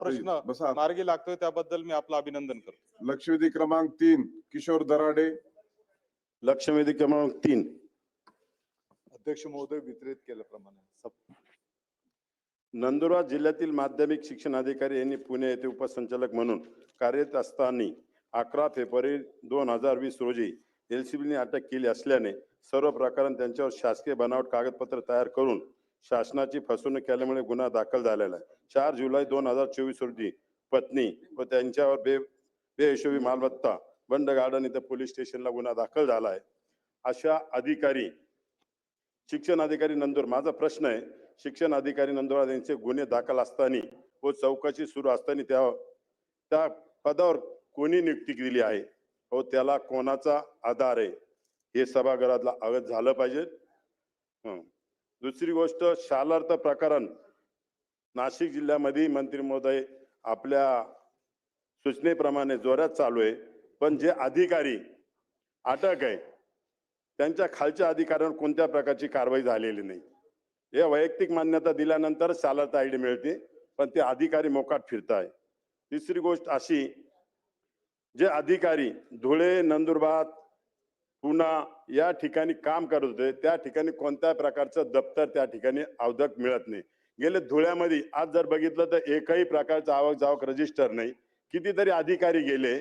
प्रश्न बसा. मार्गी लागतोय त्याबद्दल मी आपलं अभिनंदन करतो. लक्षवेधी क्रमांक तीन किशोर दराडे. लक्षवेधी क्रमांक तीन. अध्यक्ष महोदय वितरित केल्याप्रमाणे. नंदुरबार जिल्ह्यातील माध्यमिक शिक्षण अधिकारी यांनी पुणे येथे उपसंचालक म्हणून कार्यरत असताना अकरा फेब्रुवारी दोन हजार वीस रोजी एलसीबीने अटक केली असल्याने सर्व प्रकरण त्यांच्यावर शासकीय बनावट कागदपत्र तयार करून शासनाची फसवणूक केल्यामुळे गुन्हा दाखल झालेला आहे. चार जुलै दोन हजार चोवीस रोजी पत्नी व त्यांच्यावर बे बेहिशोबी मालमत्ता बंड गार्डन इथं पोलीस स्टेशनला गुन्हा दाखल झाला आहे. अशा अधिकारी शिक्षण अधिकारी नंदूर माझा प्रश्न आहे शिक्षण अधिकारी नंदुरबार यांचे गुन्हे दाखल असताना व चौकशी सुरू असताना त्या त्या पदावर कोणी नियुक्ती दिली आहे? व त्याला कोणाचा आधार आहे? हे सभागृहातला अगत झालं पाहिजे. दुसरी गोष्ट शालार्थ प्रकरण. नाशिक जिल्ह्यामध्ये मंत्री महोदय आपल्या सूचनेप्रमाणे जोरात चालू आहे. पण जे अधिकारी अटक आहे त्यांच्या खालच्या अधिकाऱ्यांवर कोणत्या प्रकारची कारवाई झालेली नाही. हे वैयक्तिक मान्यता दिल्यानंतर शालार्थ आय डी मिळते पण ते अधिकारी मोकाट फिरताय. तिसरी गोष्ट अशी जे अधिकारी धुळे नंदुरबार पुन्हा या ठिकाणी काम करत होते. त्या ठिकाणी कोणत्या प्रकारचं दप्तर त्या ठिकाणी अवधक मिळत नाही. गेले धुळ्यामध्ये आज जर बघितलं तर एकही प्रकारचं आवक जावक रजिस्टर नाही. कितीतरी अधिकारी गेले.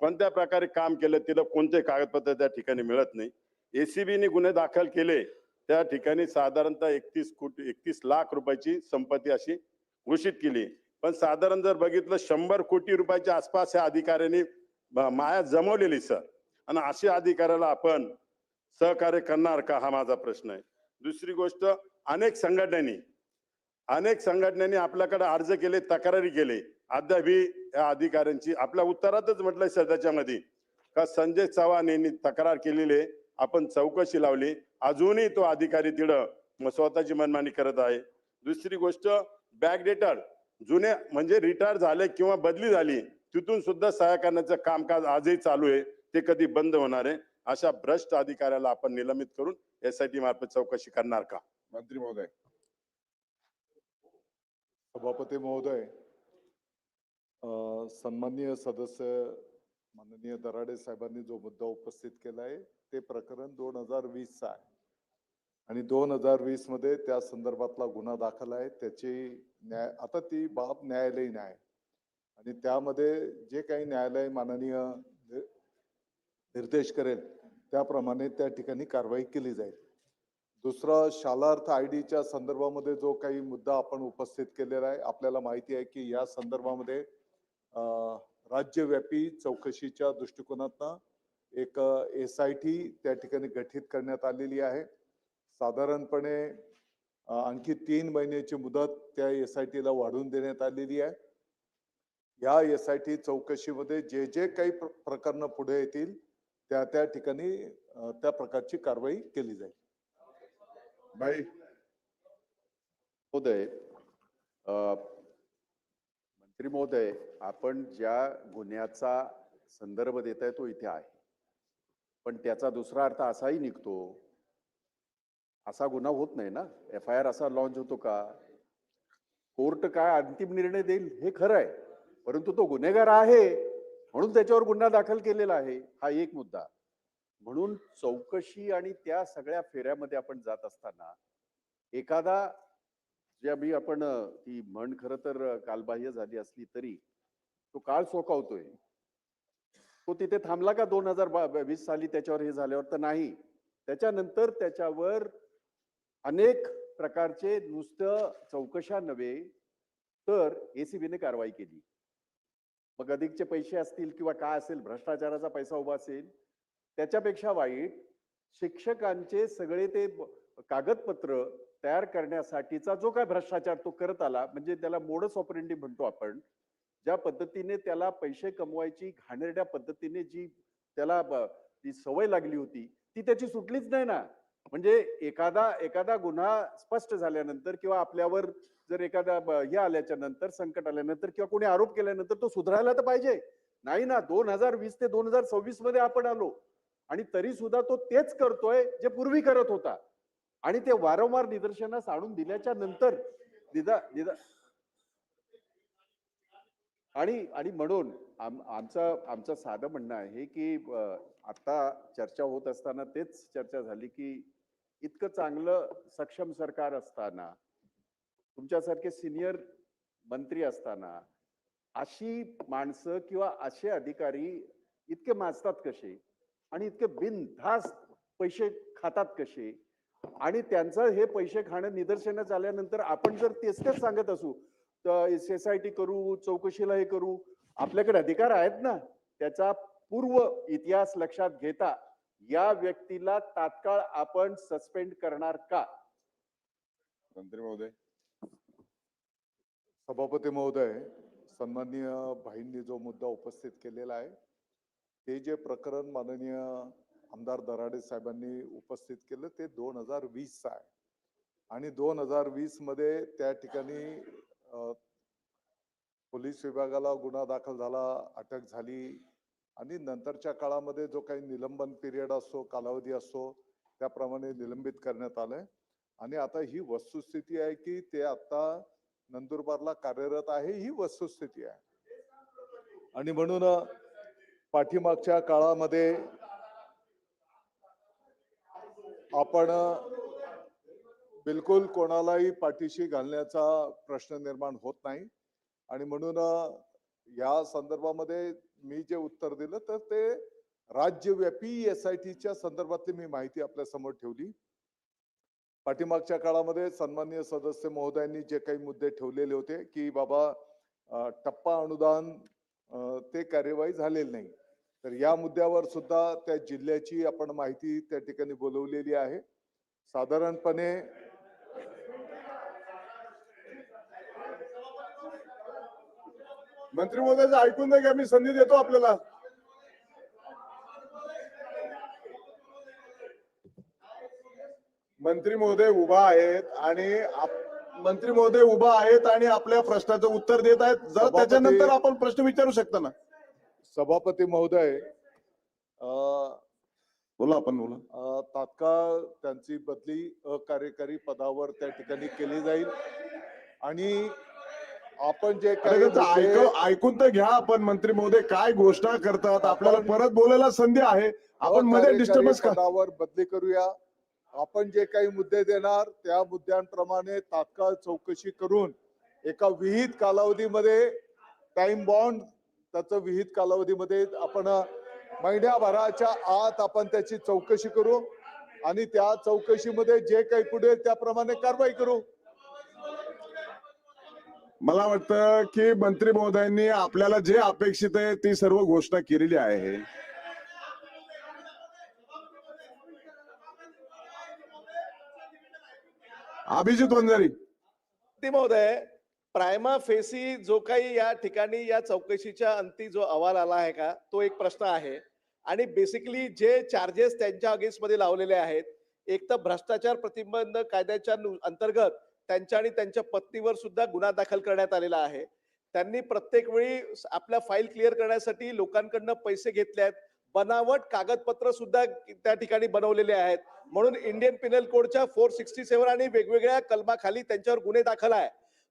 कोणत्या प्रकारे काम केलं तिला कोणते कागदपत्र त्या ठिकाणी मिळत नाही. एसीबीने गुन्हे दाखल केले. त्या ठिकाणी साधारणतः एकतीस कोटी एकतीस लाख रुपयाची संपत्ती अशी घोषित केली. पण साधारण जर बघितलं शंभर कोटी रुपयाच्या आसपास या अधिकाऱ्यांनी माया जमवलेली सर. आणि अशा अधिकाऱ्याला आपण सहकार्य करणार का हा माझा प्रश्न आहे. दुसरी गोष्ट अनेक संघटनांनी अनेक संघटनांनी आपल्याकडे अर्ज केले तक्रारी केले. अद्यापही या अधिकाऱ्यांची आपल्या उत्तरातच म्हटलंय सर त्याच्यामध्ये का संजय चव्हाण यांनी तक्रार केलेली आहे आपण चौकशी लावली. अजूनही तो अधिकारी तिथं स्वतःची मनमानी करत आहे. दुसरी गोष्ट बॅकडेटर जुने म्हणजे रिटायर झाले किंवा बदली झाली तिथून सुद्धा सहाय्य करण्याचं कामकाज आजही चालू आहे. ते कधी बंद होणार आहे अशा भ्रष्ट अधिकाऱ्याला आपण निलंबित करून एसआयटी मार्फत चौकशी करणार का? मंत्री महोदय. सभापती महोदय सन्माननीय सदस्य माननीय दराडे साहेबांनी जो मुद्दा उपस्थित केला आहे ते प्रकरण दोन हजार वीसचं आहे. आणि दोन हजार वीसमध्ये त्या संदर्भातला गुन्हा दाखल आहे त्याची न्याय आता ती बाब न्यायालयीन आहे. आणि त्यामध्ये जे काही न्यायालय माननीय निर्देश करेल. त्याप्रमाणे त्या ठिकाणी कारवाई केली जाईल. दुसरा शालार्थ आय डीच्या संदर्भामध्ये जो काही मुद्दा आपण उपस्थित केलेला आहे आपल्याला माहिती आहे की या संदर्भामध्ये राज्यव्यापी चौकशीच्या दृष्टिकोनातनं एक एस आय टी त्या ठिकाणी गठीत करण्यात आलेली आहे. साधारणपणे आणखी तीन महिन्याची मुदत त्या एस आय टीला वाढवून देण्यात आलेली आहे. या एस आय टी चौकशीमध्ये जे जे काही प्र- प्रकरणं पुढे येतील त्या त्या ठिकाणी त्या प्रकारची कारवाई केली जाईल. बाई. महोदय मंत्री महोदय आपण ज्या गुन्ह्याचा संदर्भ देताय तो इथे आहे. पण त्याचा दुसरा अर्थ असाही निघतो असा गुन्हा होत नाही ना? एफ आय आर असा लॉन्च होतो का? कोर्ट काय अंतिम निर्णय देईल हे खरं आहे परंतु तो गुन्हेगार आहे. म्हणून त्याच्यावर गुन्हा दाखल केलेला आहे हा एक मुद्दा. म्हणून चौकशी आणि त्या सगळ्या फेऱ्यामध्ये आपण जात असताना एखादा जे मी आपण ती म्हण खरं तर कालबाह्य झाली असली तरी तो काळ सोकावतोय. तो तिथे थांबला का दोन हजार वीस साली त्याच्यावर हे झाल्यावर? तर नाही. त्याच्यानंतर त्याच्यावर अनेक प्रकारचे नुसतं चौकशा नव्हे तर एसीबीने कारवाई केली. मग अधिकचे पैसे असतील किंवा काय असेल भ्रष्टाचाराचा पैसा उभा असेल त्याच्यापेक्षा वाईट शिक्षकांचे सगळे ते कागदपत्र तयार करण्यासाठीचा जो काय भ्रष्टाचार तो करत आला म्हणजे त्याला मोडस ऑपरेंडी म्हणतो आपण ज्या पद्धतीने त्याला पैसे कमवायची घाणेरड्या पद्धतीने जी त्याला ती सवय लागली होती ती त्याची सुटलीच नाही ना. म्हणजे एखादा एखादा गुन्हा स्पष्ट झाल्यानंतर किंवा आपल्यावर जर एखादा हे आल्याच्यानंतर संकट आल्यानंतर किंवा कोणी आरोप केल्यानंतर तो सुधारायला तर पाहिजे. नाही ना दोन हजार वीस ते दोन हजार सव्वीसमध्ये आपण आलो आणि तरी सुद्धा तो तेच करतोय जे पूर्वी करत होता. आणि ते वारंवार निदर्शनास आणून दिल्याच्या नंतर निदा निदा आणि आणि म्हणून आम आमचं आमचं साधं म्हणणं आहे की आता चर्चा होत असताना तेच चर्चा झाली की इतकं चांगलं सक्षम सरकार असताना तुमच्यासारखे सिनियर मंत्री असताना अशी माणसं किंवा असे अधिकारी इतके माजतात कसे? आणि इतके बिनधास्त पैसे खातात कसे? आणि त्यांचं हे पैसे खाणं निदर्शनात आल्यानंतर आपण जर तेच तेच सांगत असू तर एस आय टी करू चौकशीला हे करू आपल्याकडे अधिकार आहेत ना? त्याचा पूर्व इतिहास लक्षात घेता या व्यक्तीला तात्काळ आपण सस्पेंड करणार का? मंत्री महोदय. सभापती महोदय सन्माननीय भाईंनी जो मुद्दा उपस्थित केलेला आहे ते जे प्रकरण माननीय आमदार दराडे साहेबांनी उपस्थित केलं ते दोन हजार वीस आहे. आणि दोन हजार वीसमध्ये त्या ठिकाणी पोलीस विभागाला गुन्हा दाखल झाला अटक झाली आणि नंतरच्या काळामध्ये जो काही निलंबन पिरियड असतो कालावधी असतो त्याप्रमाणे निलंबित करण्यात आलंय. आणि आता ही वस्तुस्थिती आहे की ते आता नंदुरबारला कार्यरत आहे ही वस्तुस्थिती आहे. आणि म्हणून पाठीमागच्या काळामध्ये आपण बिलकुल कोणालाही पाठीशी घालण्याचा प्रश्न निर्माण होत नाही. आणि म्हणून या संदर्भामध्ये मी जे उत्तर दिलं तर ते राज्यव्यापी एस आय टीच्या संदर्भातली मी माहिती आपल्यासमोर ठेवली. पाठीमागच्या काळामध्ये सन्माननीय सदस्य महोदयांनी जे काही मुद्दे ठेवलेले होते की बाबा टप्पा अनुदान ते कार्यवाही झालेली नाही. तर या मुद्द्यावर सुद्धा त्या जिल्ह्याची आपण माहिती त्या ठिकाणी बोलवलेली आहे. साधारणपणे मंत्री महोदयाचं ऐकून द्या घ्या मी संधी देतो आपल्याला. मंत्री महोदय उभा आहेत आणि मंत्री महोदय उभा आहेत आणि आपल्या प्रश्नाचं उत्तर देत आहेत. जर त्याच्यानंतर आपण प्रश्न विचारू शकता ना? सभापती महोदय बोला आपण बोला. तात्काळ त्यांची बदली अकार्यकारी पदावर त्या ठिकाणी केली जाईल. आणि आपण जे ऐकून तर घ्या आपण मंत्री महोदय काय घोषणा करतात? आपल्याला परत बोलायला संधी आहे. आपण मध्ये अकार्यकारी डिस्टर्बन्स का पदावर बदली करूया. आपण जे काही मुद्दे देणार त्या मुद्द्यांप्रमाणे तात्काळ चौकशी करून एका विहित कालावधीमध्ये टाइम बॉन्ड त्याचं विहित कालावधीमध्ये आपण महिन्याभराच्या आत आपण त्याची चौकशी करू आणि त्या चौकशीमध्ये जे काही पुढे त्याप्रमाणे कारवाई करू. मला वाटतं की मंत्री महोदयांनी आपल्याला जे अपेक्षित आहे ती सर्व घोषणा केलेली आहे. अभिजित वंजारी. ते महोदय प्रायमा फेसी जो काही या ठिकाणी या चौकशीच्या अंती जो अहवाल आला आहे का तो एक प्रश्न आहे. आणि बेसिकली जे चार्जेस त्यांच्या अगेन्स्टमध्ये लावलेले आहेत एक तर भ्रष्टाचार प्रतिबंध कायद्याच्या नु- अंतर्गत त्यांच्या आणि त्यांच्या पत्नीवर सुद्धा गुन्हा दाखल करण्यात आलेला आहे. त्यांनी प्रत्येक वेळी आपल्या फाईल क्लिअर करण्यासाठी लोकांकडनं पैसे घेतले आहेत. बनावट कागदपत्र सुद्धा त्या ठिकाणी बनवलेले आहेत. म्हणून इंडियन पिनल कोडच्या फोर सिक्स्टी सेव्हन आणि वेगवेगळ्या कलमाखाली त्यांच्यावर गुन्हे दाखल आहे.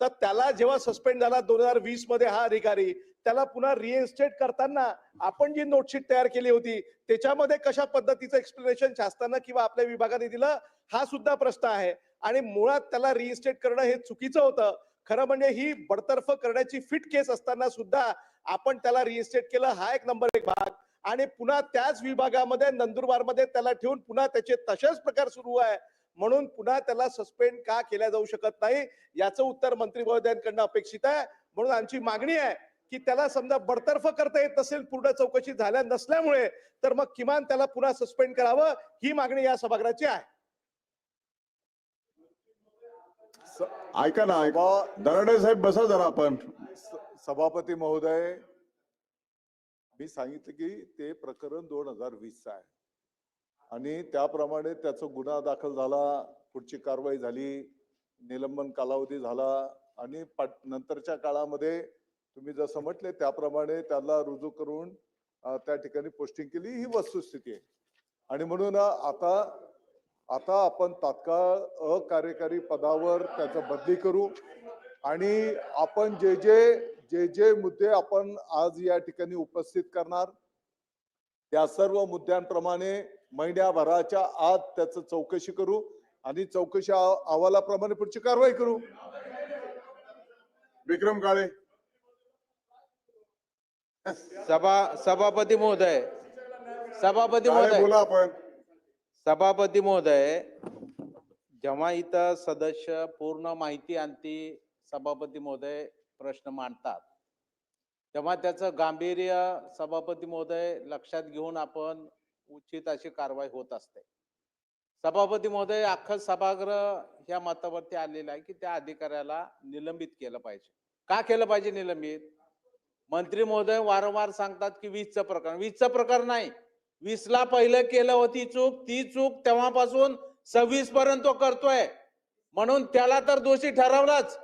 तर त्याला जेव्हा सस्पेंड झाला दोन हजार वीसमध्ये हा अधिकारी त्याला पुन्हा रिइन्स्टेट करताना आपण जी नोटशीट तयार केली होती त्याच्यामध्ये कशा पद्धतीचं एक्सप्लेनेशन शासनानं किंवा आपल्या विभागाने दिलं हा सुद्धा प्रश्न आहे. आणि मुळात त्याला रिइन्स्टेट करणं हे चुकीचं होतं. खरं म्हणजे ही बडतर्फ करण्याची फिट केस असताना सुद्धा आपण त्याला रिइन्स्टेट केलं. हा एक नंबर एक भाग. आणि पुन्हा त्याच विभागामध्ये नंदुरबारमध्ये त्याला ठेवून पुन्हा त्याचे तसेच प्रकार सुरू आहे. म्हणून पुन्हा त्याला सस्पेंड का केल्या जाऊ शकत नाही याचं उत्तर मंत्री महोदयांकडनं अपेक्षित आहे. म्हणून आमची मागणी आहे की त्याला समजा बडतर्फ करता येत नसेल पूर्ण चौकशी झाल्या नसल्यामुळे तर मग किमान त्याला पुन्हा सस्पेंड करावं ही मागणी या सभागृहाची आहे. ऐका ना ऐका. सभा- दराडे साहेब बसा जरा आपण. स- सभापती महोदय मी सांगितलं की ते प्रकरण दोन हजार वीस आहे. आणि त्याप्रमाणे त्याचा गुन्हा दाखल झाला पुढची कारवाई झाली निलंबन कालावधी झाला आणि नंतरच्या काळामध्ये तुम्ही जसं म्हटले त्याप्रमाणे त्याला रुजू करून त्या ठिकाणी पोस्टिंग केली. ही वस्तुस्थिती आहे. आणि म्हणून आता आता आपण तात्काळ अकार्यकारी पदावर त्याचं बदली करू आणि आपण जे जे जे जे मुद्दे आपण आज या ठिकाणी उपस्थित करणार त्या सर्व मुद्द्यांप्रमाणे महिन्याभराच्या आत त्याचं चौकशी करू आणि चौकशी अह- अहवालाप्रमाणे पुढची कारवाई करू. विक्रम काळे. सभा सभापती महोदय. सभापती महोदय. बोला आपण. सभापती महोदय जेव्हा इथं सदस्य पूर्ण माहिती आणती सभापती महोदय प्रश्न मांडतात तेव्हा त्याचं गांभीर्य सभापती महोदय लक्षात घेऊन आपण उचित अशी कारवाई होत असते. सभापती महोदय अख्खं सभागृह ह्या मतावरती आलेलं आहे की त्या अधिकाऱ्याला निलंबित केलं पाहिजे. का केलं पाहिजे निलंबित? मंत्री महोदय वारंवार सांगतात की वीजचं प्रकरण. वीजचं प्रकरण नाही. वीसला पहिलं केलं होती चूक ती चूक तेव्हापासून सव्वीस पर्यंत तो करतोय. म्हणून त्याला तर दोषी ठरवलंच.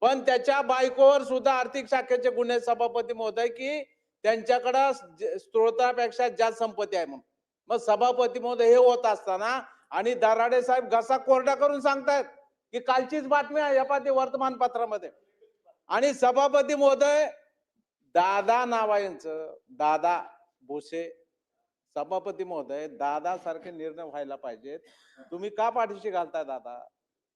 पण त्याच्या बायकोवर सुद्धा आर्थिक शाखेचे गुन्हे सभापती महोदय की त्यांच्याकडं स्त्रोतापेक्षा जास्त संपत्ती आहे म्हणून. मग सभापती महोदय हे होत असताना आणि दराडे साहेब घसा कोरडा करून सांगतायत की कालचीच बातमी आहे या वर्तमानपत्रामध्ये. आणि सभापती महोदय दादा नाव दादा भुसे. सभापती महोदय दादा सारखे निर्णय व्हायला पाहिजेत. तुम्ही का पाठीशी घालताय दादा?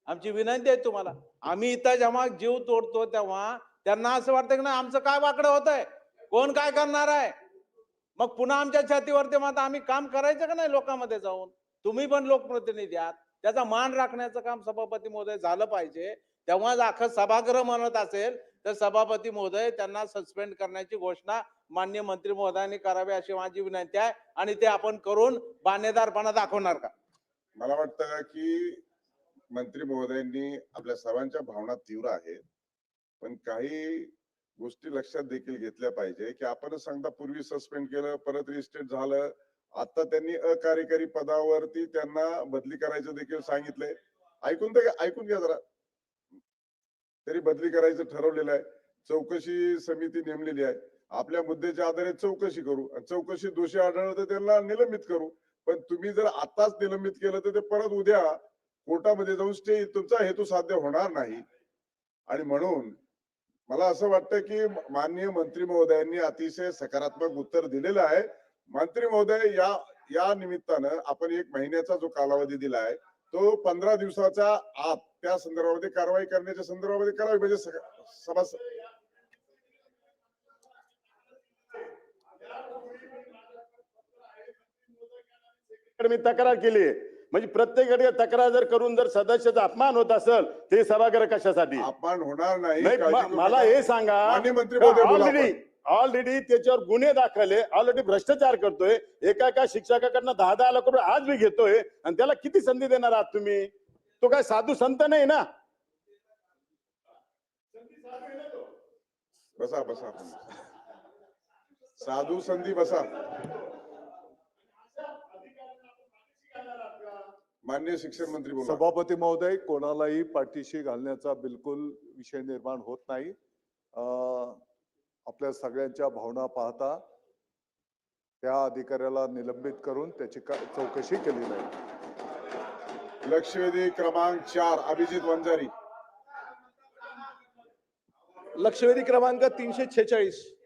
आमची विनंती आहे तुम्हाला. आम्ही इथं जेव्हा जीव तोडतो तेव्हा त्यांना असं वाटतं की ना आमचं काय वाकडं होत आहे कोण काय करणार आहे? मग पुन्हा आमच्या छातीवरती मग आता आम्ही काम करायचं का नाही लोकांमध्ये जाऊन? तुम्ही पण लोकप्रतिनिधी आहात. त्याचा मान राखण्याचं काम सभापती महोदय झालं पाहिजे. तेव्हा अख्खं सभागृह म्हणत असेल तर सभापती महोदय त्यांना सस्पेंड करण्याची घोषणा मान्य मंत्री महोदयांनी करावी अशी माझी विनंती आहे. आणि ते आपण करून बानेदारपणा दाखवणार का? मला वाटतं की मंत्री महोदयांनी आपल्या सर्वांच्या भावना तीव्र आहेत. पण काही गोष्टी लक्षात देखील घेतल्या पाहिजे की आपण सांगता पूर्वी सस्पेंड केलं परत रिस्टेट झालं. आता त्यांनी अकार्यकारी पदावरती त्यांना बदली करायचं देखील सांगितलंय. ऐकून तर ऐकून घ्या जरा. तरी बदली करायचं ठरवलेलं आहे. चौकशी समिती नेमलेली आहे. आपल्या मुद्द्याच्या आधारे चौकशी करू. चौकशी दोषी आढळलं तर त्यांना निलंबित करू. पण तुम्ही जर आताच निलंबित केलं तर ते परत उद्या कोर्टामध्ये जाऊन स्टे तुमचा हेतू साध्य होणार नाही. आणि म्हणून मला असं वाटतं की माननीय मंत्री महोदयांनी अतिशय सकारात्मक उत्तर दिलेलं आहे. मंत्री महोदय या या निमित्तानं आपण एक महिन्याचा जो कालावधी दिला आहे तो पंधरा दिवसाच्या आत त्या संदर्भामध्ये कारवाई करण्याच्या संदर्भामध्ये करावी म्हणजे सभा मी तक्रार केली म्हणजे प्रत्येक तक्रार जर करून जर सदस्याचा अपमान होत असेल ते सभागृह कशासाठी अपमान होणार नाही मला. हे सांगा मंत्री. ऑलरेडी त्याच्यावर गुन्हे दाखल आहे. ऑलरेडी भ्रष्टाचार करतोय. एका एका शिक्षकाकडनं दहा दहा लाख रुपये आज बी घेतोय. आणि त्याला किती संधी देणार आहात तुम्ही? तो काय साधू संत नाही ना? बसा बसा. साधू संधी बसा. मान्य शिक्षण मंत्री बोला. सभापती महोदय कोणालाही पाठीशी घालण्याचा बिलकुल विषय निर्माण होत नाही. अं, आपल्या सगळ्यांच्या भावना पाहता त्या अधिकाऱ्याला निलंबित करून त्याची का- चौकशी केली जाईल. लक्षवेधी क्रमांक चार अभिजित वंजारी. लक्षवेधी क्रमांक तीनशे छेचाळीस.